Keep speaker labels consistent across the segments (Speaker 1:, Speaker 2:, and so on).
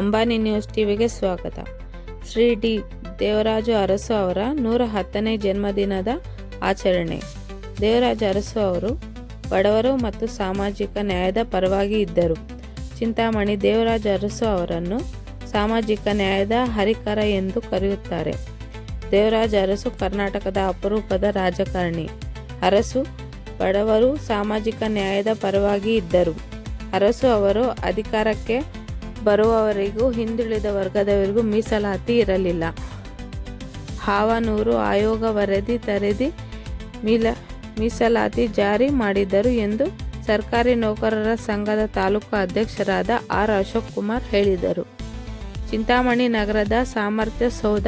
Speaker 1: Ambani news ಟಿವಿಗೆ ಸ್ವಾಗತ. Shri D. Devaraju Arasu ಅವರ ನೂರ ಹತ್ತನೇ ಜನ್ಮದಿನದ ಆಚರಣೆ. ದೇವರಾಜು ಅರಸು ಅವರು ಬಡವರು ಮತ್ತು ಸಾಮಾಜಿಕ ನ್ಯಾಯದ ಪರವಾಗಿ ಇದ್ದರು. ಚಿಂತಾಮಣಿ ದೇವರಾಜು ಅರಸು ಅವರನ್ನು ಸಾಮಾಜಿಕ ನ್ಯಾಯದ ಹರಿಕರ ಎಂದು ಕರೆಯುತ್ತಾರೆ. ದೇವರಾಜ ಅರಸು ಕರ್ನಾಟಕದ ಅಪರೂಪದ ರಾಜಕಾರಣಿ. ಅರಸು ಬಡವರು ಸಾಮಾಜಿಕ ನ್ಯಾಯದ ಪರವಾಗಿ ಇದ್ದರು. ಅರಸು ಅವರು ಅಧಿಕಾರಕ್ಕೆ ಬರುವವರಿಗೂ, ಹಿಂದುಳಿದ ವರ್ಗದವರಿಗೂ ಮೀಸಲಾತಿ ಇರಲಿಲ್ಲ. ಹಾವನೂರು ಆಯೋಗ ವರದಿ ತರೆದಿ ಮೀಲ, ಮೀಸಲಾತಿ ಜಾರಿ ಮಾಡಿದ್ದರು ಎಂದು ಸರ್ಕಾರಿ ನೌಕರರ ಸಂಘದ ತಾಲೂಕು ಅಧ್ಯಕ್ಷರಾದ ಆರ್ ಅಶೋಕ್ ಕುಮಾರ್ ಹೇಳಿದರು. ಚಿಂತಾಮಣಿ ನಗರದ ಸಾಮರ್ಥ್ಯ ಸೌಧ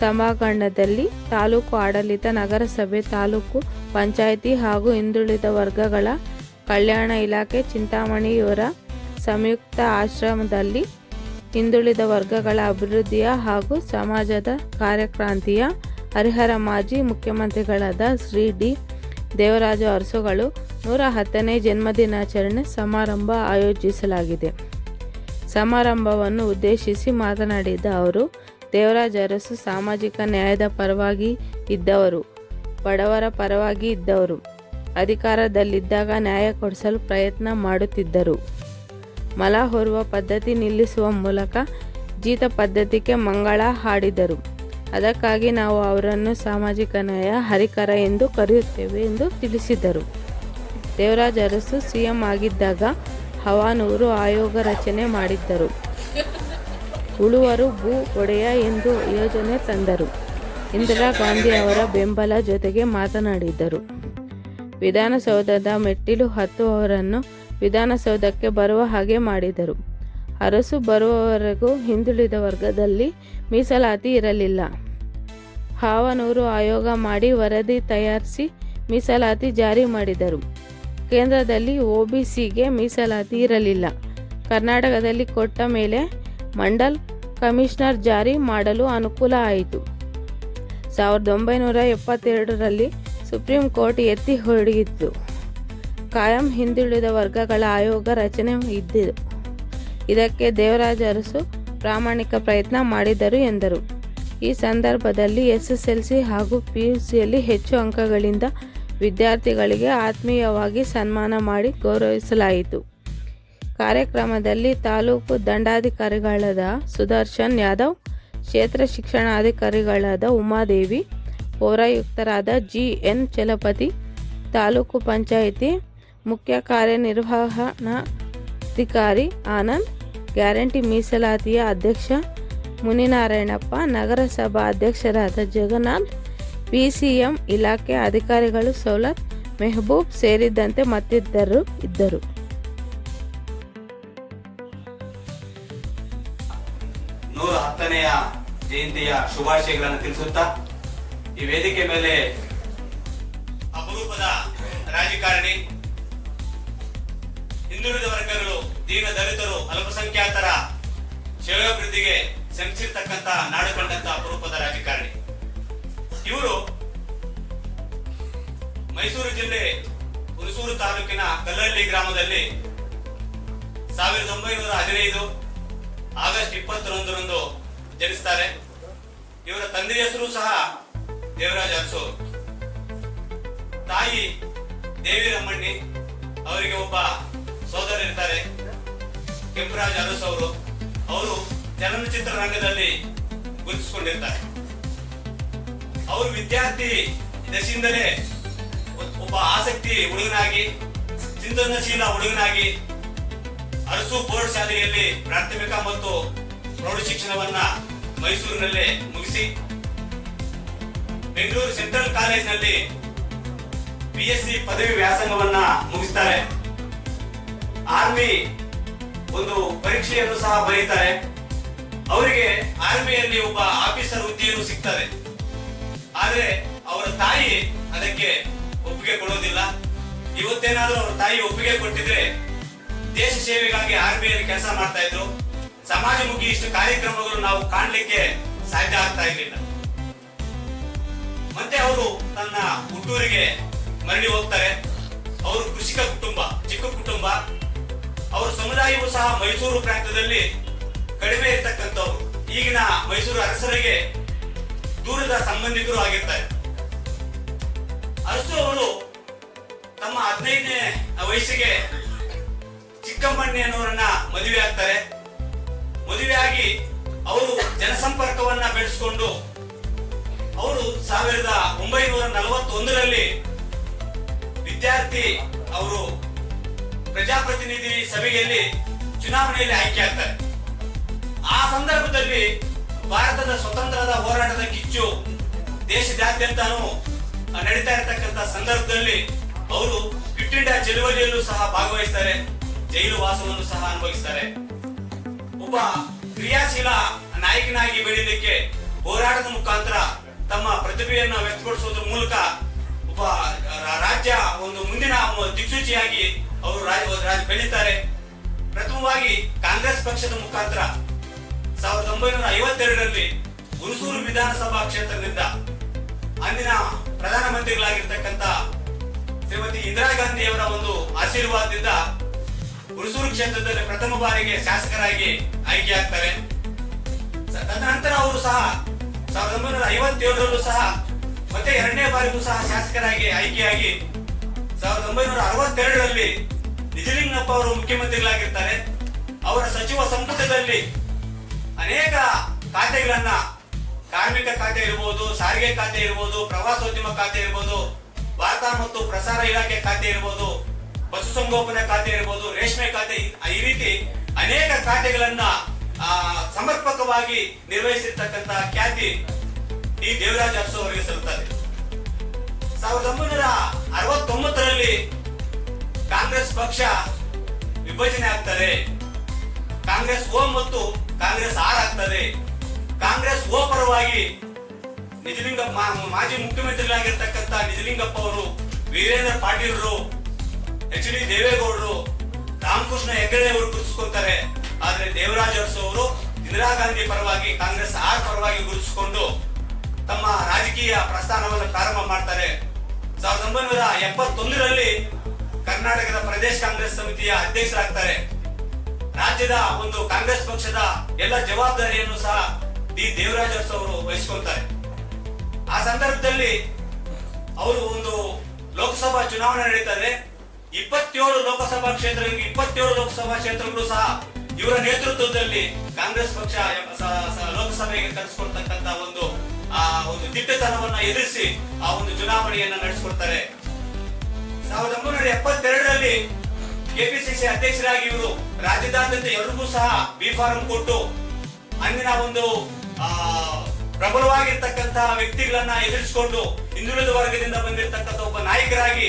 Speaker 1: ಸಭಾಂಗಣದಲ್ಲಿ ತಾಲೂಕು ಆಡಳಿತ, ನಗರಸಭೆ, ತಾಲೂಕು ಪಂಚಾಯಿತಿ ಹಾಗೂ ಹಿಂದುಳಿದ ವರ್ಗಗಳ ಕಲ್ಯಾಣ ಇಲಾಖೆ ಚಿಂತಾಮಣಿಯವರ ಸಂಯುಕ್ತ ಆಶ್ರಮದಲ್ಲಿ ಹಿಂದುಳಿದ ವರ್ಗಗಳ ಅಭಿವೃದ್ಧಿಯ ಹಾಗೂ ಸಮಾಜದ ಕಾರ್ಯಕ್ರಾಂತಿಯ ಹರಿಹರ ಮಾಜಿ ಮುಖ್ಯಮಂತ್ರಿಗಳಾದ ಶ್ರೀ ಡಿ. ದೇವರಾಜ ಅರಸುಗಳು ನೂರ ಹತ್ತನೇ ಜನ್ಮದಿನಾಚರಣೆ ಸಮಾರಂಭ ಆಯೋಜಿಸಲಾಗಿದೆ. ಸಮಾರಂಭವನ್ನು ಉದ್ದೇಶಿಸಿ ಮಾತನಾಡಿದ ಅವರು, ದೇವರಾಜ ಅರಸು ಸಾಮಾಜಿಕ ನ್ಯಾಯದ ಪರವಾಗಿ ಇದ್ದವರು, ಬಡವರ ಪರವಾಗಿ ಇದ್ದವರು, ಅಧಿಕಾರದಲ್ಲಿದ್ದಾಗ ನ್ಯಾಯ ಕೊಡಿಸಲು ಪ್ರಯತ್ನ ಮಾಡುತ್ತಿದ್ದರು. ಮಲ ಹೊರುವ ಪದ್ಧತಿ ನಿಲ್ಲಿಸುವ ಮೂಲಕ ಜೀತ ಪದ್ಧತಿಗೆ ಮಂಗಳ ಹಾಡಿದರು. ಅದಕ್ಕಾಗಿ ನಾವು ಅವರನ್ನು ಸಾಮಾಜಿಕ ನ್ಯಾಯ, ಹರಿಕರ ಎಂದು ಕರೆಯುತ್ತೇವೆ ಎಂದು ತಿಳಿಸಿದರು. ದೇವರಾಜ್ ಅರಸು ಸಿಎಂ ಆಗಿದ್ದಾಗ ಹವಾನೂರು ಆಯೋಗ ರಚನೆ ಮಾಡಿದ್ದರು. ಉಳುವರು ಭೂ ಒಡೆಯ ಎಂದು ಯೋಜನೆ ತಂದರು. ಇಂದಿರಾ ಗಾಂಧಿ ಅವರ ಬೆಂಬಲ ಜೊತೆಗೆ ಮಾತನಾಡಿದ್ದರು ವಿಧಾನಸೌಧದ ಮೆಟ್ಟಿಲು ಹತ್ತುವವರನ್ನು ವಿಧಾನಸೌಧಕ್ಕೆ ಬರುವ ಹಾಗೆ ಮಾಡಿದರು. ಅರಸು ಬರುವವರೆಗೂ ಹಿಂದುಳಿದ ವರ್ಗದಲ್ಲಿ ಮೀಸಲಾತಿ ಇರಲಿಲ್ಲ. ಹಾವನೂರು ಆಯೋಗ ಮಾಡಿ ವರದಿ ತಯಾರಿಸಿ ಮೀಸಲಾತಿ ಜಾರಿ ಮಾಡಿದರು. ಕೇಂದ್ರದಲ್ಲಿ ಒಬಿಸಿಗೆ ಮೀಸಲಾತಿ ಇರಲಿಲ್ಲ. ಕರ್ನಾಟಕದಲ್ಲಿ ಕೊಟ್ಟ ಮೇಲೆ ಮಂಡಲ್ ಕಮಿಷನರ್ ಜಾರಿ ಮಾಡಲು ಅನುಕೂಲ ಆಯಿತು. ಸಾವಿರದ ಒಂಬೈನೂರ ಎಪ್ಪತ್ತೆರಡರಲ್ಲಿ ಸುಪ್ರೀಂ ಕೋರ್ಟ್ ಎತ್ತಿ ಹೊಡೆಯಿತು. ಕಾಯಂ ಹಿಂದುಳಿದ ವರ್ಗಗಳ ಆಯೋಗ ರಚನೆ ಇದ್ದಿದೆ. ಇದಕ್ಕೆ ದೇವರಾಜ ಅರಸು ಪ್ರಾಮಾಣಿಕ ಪ್ರಯತ್ನ ಮಾಡಿದರು ಎಂದರು. ಈ ಸಂದರ್ಭದಲ್ಲಿ ಎಸ್ಎಸ್ಎಲ್ಸಿ ಹಾಗೂ ಪಿಯುಸಿಯಲ್ಲಿ ಹೆಚ್ಚು ಅಂಕಗಳಿಂದ ವಿದ್ಯಾರ್ಥಿಗಳಿಗೆ ಆತ್ಮೀಯವಾಗಿ ಸನ್ಮಾನ ಮಾಡಿ ಗೌರವಿಸಲಾಯಿತು. ಕಾರ್ಯಕ್ರಮದಲ್ಲಿ ತಾಲೂಕು ದಂಡಾಧಿಕಾರಿಗಳಾದ ಸುದರ್ಶನ್ ಯಾದವ್, ಕ್ಷೇತ್ರ ಶಿಕ್ಷಣಾಧಿಕಾರಿಗಳಾದ ಉಮಾದೇವಿ, ಪೌರಾಯುಕ್ತರಾದ ಜಿ ಎನ್ ಚಲಪತಿ, ತಾಲೂಕು ಪಂಚಾಯಿತಿ ಮುಖ್ಯ ಕಾರ್ಯನಿರ್ವಹಣಾಧಿಕಾರಿ ಆನಂದ್, ಗ್ಯಾರಂಟಿ ಮೀಸಲಾತಿಯ ಅಧ್ಯಕ್ಷ ಮುನಿನಾರಾಯಣಪ್ಪ, ನಗರಸಭಾ ಅಧ್ಯಕ್ಷರಾದ ಜಗನ್ನಾಥ್, ಪಿಸಿಎಂ ಇಲಾಖೆ ಅಧಿಕಾರಿಗಳು ಸೌಲತ್ ಮೆಹಬೂಬ್ ಸೇರಿದಂತೆ ಮತ್ತಿತರರು ಇದ್ದರು.
Speaker 2: ನೂರ ಹತ್ತನೆಯ ಜಯಂತಿಯ ಶುಭಾಶಯಗಳನ್ನು ತಿಳಿಸುತ್ತಾ ಈ ವೇದಿಕೆ ಮೇಲೆ ಅಪರೂಪದ ರಾಜಕಾರಣಿ ಹಿಂದುಳಿದ ವರ್ಗಗಳು, ದೀನ ದಲಿತರು, ಅಲ್ಪಸಂಖ್ಯಾತರ ಶ್ರೇಯೋಭಿವೃದ್ಧಿಗೆ ಶ್ರಮಿಸಿರ್ತಕ್ಕಂತ ನಾಡು ಕಂಡಂತ ಅಪರೂಪದ ರಾಜಕಾರಣಿ. ಇವರು ಮೈಸೂರು ಜಿಲ್ಲೆ ಹುಣಸೂರು ತಾಲೂಕಿನ ಕಲ್ಲಹಳ್ಳಿ ಗ್ರಾಮದಲ್ಲಿ ಸಾವಿರದ ಒಂಬೈನೂರ ಹದಿನೈದು ಆಗಸ್ಟ್ ಇಪ್ಪತ್ತೊಂದರಂದು ಜನಿಸ್ತಾರೆ. ಇವರ ತಂದೆ ಹೆಸರು ಸಹ ದೇವರಾಜ ಅರಸು ತಾಯಿ ದೇವಿ ರಮ್ಮಣ್ಣಿ ಅವರಿಗೆ ಒಬ್ಬ ಸೋದರ ಇರ್ತಾರೆ. ಕೆಂಪರಾಜ್ ಅರಸ್ ಅವರು. ಅವರು ಚಲನಚಿತ್ರ ರಂಗದಲ್ಲಿ ಗುರುತಿಸಿಕೊಂಡಿರ್ತಾರೆ. ಅವರು ವಿದ್ಯಾರ್ಥಿ ದಶೆಯಿಂದಲೇ ಒಬ್ಬ ಆಸಕ್ತಿ ಹುಡುಗನಾಗಿ, ಚಿಂತನಶೀಲ ಹುಡುಗನಾಗಿ ಅರಸು ಬೋರ್ಡ್ ಶಾಲೆಯಲ್ಲಿ ಪ್ರಾಥಮಿಕ ಮತ್ತು ಪ್ರೌಢ ಶಿಕ್ಷಣವನ್ನ ಮೈಸೂರಿನಲ್ಲೇ ಮುಗಿಸಿ, ಬೆಂಗಳೂರು ಸೆಂಟ್ರಲ್ ಕಾಲೇಜಿನಲ್ಲಿ ಪಿ ಎಸ್ ಸಿ ಪದವಿ ವ್ಯಾಸಂಗವನ್ನ ಮುಗಿಸ್ತಾರೆ. ಆರ್ಮಿ ಒಂದು ಪರೀಕ್ಷೆಯನ್ನು ಸಹ ಬರೀತಾರೆ. ಅವರಿಗೆ ಆರ್ಮಿಯಲ್ಲಿ ಒಬ್ಬ ಆಫೀಸರ್ ಹುದ್ದೆಯನ್ನು ಸಿಗ್ತದೆ. ಆದ್ರೆ ಅವರ ತಾಯಿ ಅದಕ್ಕೆ ಒಪ್ಪಿಗೆ ಕೊಡೋದಿಲ್ಲ. ಇವತ್ತೇನಾದ್ರೂ ಅವರ ತಾಯಿ ಒಪ್ಪಿಗೆ ಕೊಟ್ಟಿದ್ರೆ ದೇಶ ಸೇವೆಗಾಗಿ ಆರ್ಮಿಯಲ್ಲಿ ಕೆಲಸ ಮಾಡ್ತಾ ಇದ್ರು. ಸಮಾಜಮುಖಿ ಇಷ್ಟು ಕಾರ್ಯಕ್ರಮಗಳು ನಾವು ಕಾಣಲಿಕ್ಕೆ ಸಾಧ್ಯ ಆಗ್ತಾ ಇರಲಿಲ್ಲ. ಮತ್ತೆ ಅವರು ತನ್ನ ಹುಟ್ಟೂರಿಗೆ ಮರಳಿ ಹೋಗ್ತಾರೆ. ಅವರು ಕೃಷಿಕ ಕುಟುಂಬ, ಚಿಕ್ಕ ಕುಟುಂಬ. ಸಹ ಮೈಸೂರು ಪ್ರಾಂತ್ಯದಲ್ಲಿ ಕಡಿಮೆ ಮೈಸೂರು ಅರಸರಿಗೆ ದೂರದ ಸಂಬಂಧಿಕರು ಆಗಿರ್ತಾರೆ. ಅರಸು ಅವರು ತಮ್ಮ ಹದಿನೈದನೇ ವಯಸ್ಸಿಗೆ ಚಿಕ್ಕಮ್ಮಣ್ಣಿ ಅನ್ನೋರನ್ನ ಮದುವೆ ಆಗ್ತಾರೆ. ಮದುವೆಯಾಗಿ ಅವರು ಜನಸಂಪರ್ಕವನ್ನ ಬೆಳೆಸಿಕೊಂಡು ಅವರು ಸಾವಿರದ ಒಂಬೈನೂರ ನಲವತ್ತೊಂದರಲ್ಲಿ ವಿದ್ಯಾರ್ಥಿ ಅವರು ಪ್ರಜಾಪ್ರತಿನಿಧಿ ಸಭೆಯಲ್ಲಿ ಚುನಾವಣೆಯಲ್ಲಿ ಆಯ್ಕೆ ಆಗ್ತಾರೆ ಆ ಸಂದರ್ಭದಲ್ಲಿ ಭಾರತದ ಸ್ವತಂತ್ರದ ಹೋರಾಟದ ಕಿಚ್ಚು ದೇಶದಾದ್ಯಂತನೂ ನಡೀತಾ ಇರತಕ್ಕಂತ ಸಂದರ್ಭದಲ್ಲಿ ಅವರು ಕ್ವಿಟ್ ಇಂಡಿಯಾ ಚಳುವಳಿಯಲ್ಲೂ ಸಹ ಭಾಗವಹಿಸ್ತಾರೆ, ಜೈಲು ವಾಸವನ್ನು ಸಹ ಅನುಭವಿಸ್ತಾರೆ. ಒಬ್ಬ ಕ್ರಿಯಾಶೀಲ ನಾಯಕನಾಗಿ ಬೆಳೀಲಿಕ್ಕೆ ಹೋರಾಟದ ಮುಖಾಂತರ ತಮ್ಮ ಪ್ರತಿಭೆಯನ್ನು ವ್ಯಕ್ತಪಡಿಸುವುದರ ಮೂಲಕ ಒಬ್ಬ ರಾಜ್ಯ ಒಂದು ಮುಂದಿನ ದಿಕ್ಸೂಚಿಯಾಗಿ ಅವರು ರಾಜ- ಬೆಳೀತಾರೆ. ಪ್ರಥಮವಾಗಿ ಕಾಂಗ್ರೆಸ್ ಪಕ್ಷದ ಮುಖಾಂತರ ಸಾವಿರದ ಒಂಬೈನೂರ ಐವತ್ತೆರಡರಲ್ಲಿ ಹುಣಸೂರು ವಿಧಾನಸಭಾ ಕ್ಷೇತ್ರದಿಂದ ಅಂದಿನ ಪ್ರಧಾನಮಂತ್ರಿಗಳಾಗಿರ್ತಕ್ಕಂಥ ಶ್ರೀಮತಿ ಇಂದಿರಾ ಗಾಂಧಿ ಅವರ ಒಂದು ಆಶೀರ್ವಾದದಿಂದ ಹುಣಸೂರು ಕ್ಷೇತ್ರದಲ್ಲಿ ಪ್ರಥಮ ಬಾರಿಗೆ ಶಾಸಕರಾಗಿ ಆಯ್ಕೆಯಾಗ್ತಾರೆ ತದನಂತರ ಅವರು ಸಹ ಸಾವಿರದ ಒಂಬೈನೂರ ಐವತ್ತೇಳರಲ್ಲೂ ಸಹ ಮತ್ತೆ ಎರಡನೇ ಬಾರಿಗೂ ಸಹ ಶಾಸಕರಾಗಿ ಆಯ್ಕೆಯಾಗಿ ಸಾವಿರದ ಒಂಬೈನೂರ ಅರವತ್ತೆರಡರಲ್ಲಿ ನಿಜಲಿಂಗಪ್ಪ ಅವರು ಮುಖ್ಯಮಂತ್ರಿಗಳಾಗಿರ್ತಾರೆ. ಅವರ ಸಚಿವ ಸಂಪುಟದಲ್ಲಿ ಅನೇಕ ಖಾತೆಗಳನ್ನ ಕಾರ್ಮಿಕ ಖಾತೆ ಇರಬಹುದು ಸಾರಿಗೆ ಖಾತೆ ಇರಬಹುದು ಪ್ರವಾಸೋದ್ಯಮ ಖಾತೆ ಇರಬಹುದು ವಾರ್ತಾ ಮತ್ತು ಪ್ರಸಾರ ಇಲಾಖೆ ಖಾತೆ ಇರಬಹುದು ಪಶುಸಂಗೋಪನೆ ಖಾತೆ ಇರಬಹುದು ರೇಷ್ಮೆ ಖಾತೆ ಈ- ರೀತಿ ಅನೇಕ ಖಾತೆಗಳನ್ನ ಸಮರ್ಪಕವಾಗಿ ನಿರ್ವಹಿಸಿರ್ತಕ್ಕಂತಹ ಖ್ಯಾತಿ ಈ ದೇವರಾಜ ಅರಸು ಅವರಿಗೆ ಸಲ್ಲುತ್ತದೆ ಸಾವಿರದ ಒಂಬೈನೂರ ಅರವತ್ತೊಂಬತ್ತರಲ್ಲಿ ಕಾಂಗ್ರೆಸ್ ಪಕ್ಷ ವಿಭಜನೆ ಆಗ್ತದೆ. ಕಾಂಗ್ರೆಸ್ ಓ ಮತ್ತು ಕಾಂಗ್ರೆಸ್ ಆರ್ ಆಗ್ತದೆ. ಕಾಂಗ್ರೆಸ್ ಓ ಪರವಾಗಿ ನಿಜಲಿಂಗಪ್ಪ ಮಾಜಿ ಮುಖ್ಯಮಂತ್ರಿಗಳಾಗಿರ್ತಕ್ಕಂಥ ನಿಜಲಿಂಗಪ್ಪ ಅವರು, ವೀರೇಂದ್ರ ಪಾಟೀಲ್ರು, ಎಚ್ ಡಿ ದೇವೇಗೌಡರು, ರಾಮಕೃಷ್ಣ ಹೆಗ್ಗಡೆ ಅವರು ಗುರುತಿಸ್ಕೊತಾರೆ. ಆದ್ರೆ ದೇವರಾಜ ಅವರು ಇಂದಿರಾ ಗಾಂಧಿ ಪರವಾಗಿ, ಕಾಂಗ್ರೆಸ್ ಆರ್ ಪರವಾಗಿ ಗುರುತಿಸಿಕೊಂಡು ತಮ್ಮ ರಾಜಕೀಯ ಪ್ರಸ್ಥಾನವನ್ನು ಪ್ರಾರಂಭ ಮಾಡ್ತಾರೆ. ಸಾವಿರದ ಒಂಬೈನೂರ ಎಪ್ಪತ್ತೊಂದರಲ್ಲಿ ಕರ್ನಾಟಕದ ಪ್ರದೇಶ ಕಾಂಗ್ರೆಸ್ ಸಮಿತಿಯ ಅಧ್ಯಕ್ಷರಾಗ್ತಾರೆ. ರಾಜ್ಯದ ಒಂದು ಕಾಂಗ್ರೆಸ್ ಪಕ್ಷದ ಎಲ್ಲ ಜವಾಬ್ದಾರಿಯನ್ನು ಸಹ ಡಿ ದೇವರಾಜ ಅವರು ವಹಿಸ್ಕೊಳ್ತಾರೆ. ಆ ಸಂದರ್ಭದಲ್ಲಿ ಅವರು ಒಂದು ಲೋಕಸಭಾ ಚುನಾವಣೆ ನಡೀತಾರೆ ಇಪ್ಪತ್ತೇಳು ಲೋಕಸಭಾ ಕ್ಷೇತ್ರ, ಇಪ್ಪತ್ತೇಳು ಲೋಕಸಭಾ ಕ್ಷೇತ್ರಗಳು ಸಹ ಇವರ ನೇತೃತ್ವದಲ್ಲಿ ಕಾಂಗ್ರೆಸ್ ಪಕ್ಷ ಲೋಕಸಭೆಗೆ ಕರೆಸಿಕೊಡ್ತಕ್ಕಂತ ಒಂದು, ಆ, ಒಂದು ದಿಟ್ಟತನವನ್ನ ಎದುರಿಸಿ ಆ ಒಂದು ಚುನಾವಣೆಯನ್ನ ನಡೆಸಿಕೊಡ್ತಾರೆ ಸಾವಿರದ ಒಂಬೈನೂರ ಎಪ್ಪತ್ತೆರಡರಲ್ಲಿ ಕೆಪಿಸಿಸಿ ಅಧ್ಯಕ್ಷರಾಗಿ ಇವರು. ರಾಜ್ಯದಾದ್ಯಂತ ಎಲ್ರಿಗೂ ಸಹ ಬಿ ಫಾರಂ ಕೊಟ್ಟು ಅಂದಿನ ಒಂದು ಪ್ರಬಲವಾಗಿರ್ತಕ್ಕಂತಹ ವ್ಯಕ್ತಿಗಳನ್ನ ಎದುರಿಸಿಕೊಂಡು ಹಿಂದುಳಿದ ವರ್ಗದಿಂದ ಬಂದಿರತಕ್ಕಂಥ ಒಬ್ಬ ನಾಯಕರಾಗಿ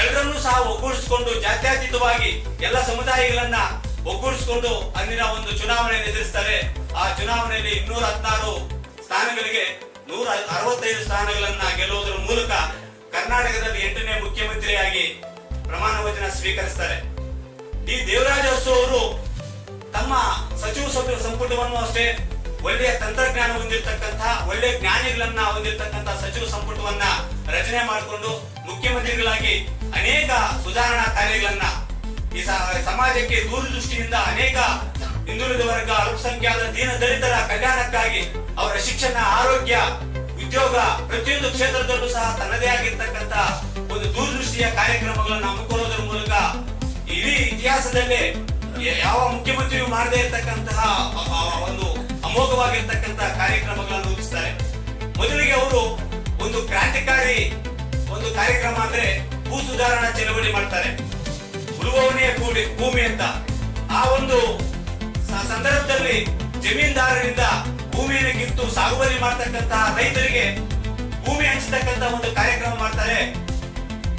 Speaker 2: ಎಲ್ಲರನ್ನೂ ಸಹ ಒಗ್ಗೂಡಿಸಿಕೊಂಡು ಜಾತ್ಯತೀತವಾಗಿ ಎಲ್ಲ ಸಮುದಾಯಗಳನ್ನ ಒಗ್ಗೂಡಿಸಿಕೊಂಡು ಅಂದಿನ ಒಂದು ಚುನಾವಣೆಯನ್ನು ಎದುರಿಸ್ತಾರೆ. ಆ ಚುನಾವಣೆಯಲ್ಲಿ ಇನ್ನೂರ ಹದಿನಾರು ಸ್ಥಾನಗಳಿಗೆ ನೂರ ಅರವತ್ತೈದು ಸ್ಥಾನಗಳನ್ನ ಗೆಲ್ಲುವುದರ ಮೂಲಕ ಕರ್ನಾಟಕದಲ್ಲಿ ಎಂಟನೇ ಮುಖ್ಯಮಂತ್ರಿಯಾಗಿ ಪ್ರಮಾಣ ವಚನ ಸ್ವೀಕರಿಸ್ತಾರೆ. ಡಿ ದೇವರಾಜ ಅವರು ತಮ್ಮ ಸಚಿವ ಸಂಪು- ಸಂಪುಟವನ್ನು ಅಷ್ಟೇ ಒಳ್ಳೆಯ ತಂತ್ರಜ್ಞಾನ ಹೊಂದಿರತಕ್ಕಂತಹ ಒಳ್ಳೆಯ ಜ್ಞಾನಿಗಳನ್ನ ಹೊಂದಿರತಕ್ಕಂತಹ ಸಚಿವ ಸಂಪುಟವನ್ನ ರಚನೆ ಮಾಡಿಕೊಂಡು ಮುಖ್ಯಮಂತ್ರಿಗಳಾಗಿ ಅನೇಕ ಸುಧಾರಣಾ ಕಾರ್ಯಗಳನ್ನ ಈ ಸಮಾಜಕ್ಕೆ ದೂರದೃಷ್ಟಿಯಿಂದ ಅನೇಕ ಹಿಂದುಳಿದ ವರ್ಗ, ಅಲ್ಪಸಂಖ್ಯಾತ, ದೀನ ದಲಿತರ ಕಲ್ಯಾಣಕ್ಕಾಗಿ ಅವರ ಶಿಕ್ಷಣ, ಆರೋಗ್ಯ, ಉದ್ಯೋಗ ಪ್ರತಿಯೊಂದು ಕ್ಷೇತ್ರದಲ್ಲೂ ಸಹ ತನ್ನದೇ ಆಗಿರ್ತಕ್ಕಂತ ದೂರದೃಷ್ಟಿಯ ಕಾರ್ಯಕ್ರಮಗಳನ್ನು ಹಮ್ಮಿಕೊಳ್ಳೋದ್ರ ಮೂಲಕ ಇಡೀ ಇತಿಹಾಸದಲ್ಲಿ ಯಾವ ಮುಖ್ಯಮಂತ್ರಿಯು ಮಾಡದೇ ಇರತಕ್ಕಂತಹ ಒಂದು ಅಮೋಘವಾಗಿರ್ತಕ್ಕಂತಹ ಕಾರ್ಯಕ್ರಮಗಳನ್ನು ರೂಪಿಸ್ತಾರೆ. ಮೊದಲಿಗೆ ಅವರು ಒಂದು ಕ್ರಾಂತಿಕಾರಿ ಒಂದು ಕಾರ್ಯಕ್ರಮ ಅಂದ್ರೆ ಭೂ ಸುಧಾರಣಾ ಚಳವಳಿ ಮಾಡ್ತಾರೆ. ಉಳುವವನೇ ಕೂಡಿ ಭೂಮಿ ಅಂತ. ಆ ಒಂದು ಸಂದರ್ಭದಲ್ಲಿ ಜಮೀನ್ದಾರರಿಂದ ಭೂಮಿಯನ್ನು ಕಿತ್ತು ಸಾಗುವಳಿ ಮಾಡ್ತಕ್ಕಂತಹ ರೈತರಿಗೆ ಭೂಮಿ ಹಂಚತಕ್ಕಂತ ಒಂದು ಕಾರ್ಯಕ್ರಮ ಮಾಡ್ತಾರೆ.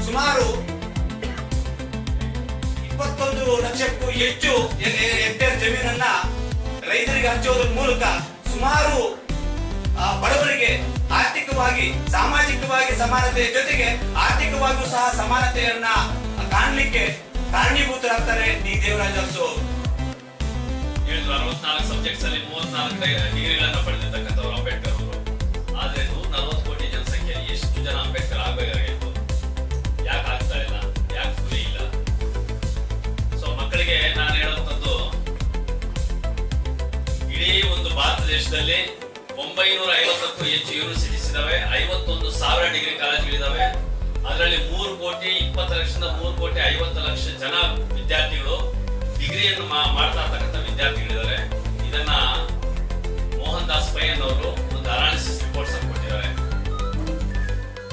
Speaker 2: ಸುಮಾರು ಇಪ್ಪತ್ತೊಂದು ಲಕ್ಷಕ್ಕೂ ಹೆಚ್ಚು ಹೆಕ್ಟೇರ್ ಜಮೀನನ್ನ ರೈತರಿಗೆ ಹಂಚುವುದರ ಮೂಲಕ ಸುಮಾರು ಬಡವರಿಗೆ ಆರ್ಥಿಕವಾಗಿ, ಸಾಮಾಜಿಕವಾಗಿ ಸಮಾನತೆಯ ಜೊತೆಗೆ ಆರ್ಥಿಕವಾಗಿಯೂ ಸಹ ಸಮಾನತೆಯನ್ನ ಕಾಣಲಿಕ್ಕೆ ಕಾರಣೀಭೂತರಾಗ್ತಾರೆ ಡಿ. ದೇವರಾಜ್ ಅರಸು
Speaker 3: ಅರವತ್ನಾಲ್ಕು ಸಬ್ಜೆಕ್ಟ್ಸ್ ಅಲ್ಲಿ ಮೂವತ್ನಾಲ್ಕು ಡಿಗ್ರಿಗಳನ್ನ ಪಡೆದಿರ್ತಕ್ಕಂಥವ್ರು ದೇಶದಲ್ಲಿ ಒಂಬೈನೂರ ಐವತ್ತಕ್ಕೂ ಹೆಚ್ಚು ಯೂನಿವರ್ಸಿಟೀಸ್ ಇದಾವೆ. ಐವತ್ತೊಂದು ಸಾವಿರ ಡಿಗ್ರಿ ಕಾಲೇಜುಗಳಿದಾವೆ. ಅದರಲ್ಲಿ ಮೂರು ಕೋಟಿ ಇಪ್ಪತ್ತು ಲಕ್ಷದಿಂದ ಮೂರು ಕೋಟಿ ಐವತ್ತು ಲಕ್ಷ ಜನ ವಿದ್ಯಾರ್ಥಿಗಳು ಡಿಗ್ರಿಯನ್ನು ಮಾಡ್ತಾ ಇರ್ತಕ್ಕಂಥ ವಿದ್ಯಾರ್ಥಿಗಳಿದ್ದಾರೆ ಇದನ್ನ ಮೋಹನ್ ದಾಸ್ ಪೈಯನ್ ಅವರು ಒಂದು ಅನಾಲಿಸಿಸ್ ರಿಪೋರ್ಟ್ಸ್ ಅನ್ನು ಕೊಟ್ಟಿದ್ದಾರೆ.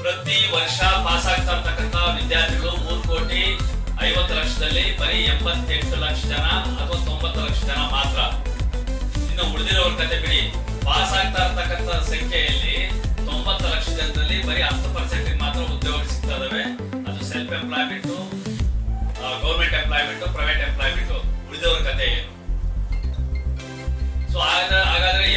Speaker 3: ಪ್ರತಿ ವರ್ಷ ಪಾಸ್ ಆಗ್ತಾ ಇರ್ತಕ್ಕಂಥ ವಿದ್ಯಾರ್ಥಿಗಳು ಮೂರು ಕೋಟಿ ಐವತ್ತು ಲಕ್ಷದಲ್ಲಿ ಬರೀ ಎಂಬತ್ತೆಂಟು ಲಕ್ಷ ಜನ ಅಥವಾ ತೊಂಬತ್ತು ಲಕ್ಷ ಜನ ಮಾತ್ರ ಇನ್ನು ಉಳಿದಿರೋರ ಕತೆ ಬಿಡಿ. ಪಾಸ್ ಆಗ್ತಾ ಇರ್ತಕ್ಕಂಥ ಸಂಖ್ಯೆಯಲ್ಲಿ ತೊಂಬತ್ತು ಲಕ್ಷ ಜನರಲ್ಲಿ ಬರೀ ಹತ್ತು ಪರ್ಸೆಂಟ್ ಮಾತ್ರ ಉದ್ಯೋಗ ಸಿಗ್ತಾ ಇದಾವೆ. ಅದು self employment government employment private employment ಉಳಿದವರ ಕತೆ ಏನು? ಸೊ ಹಾಗಾದ್ರೆ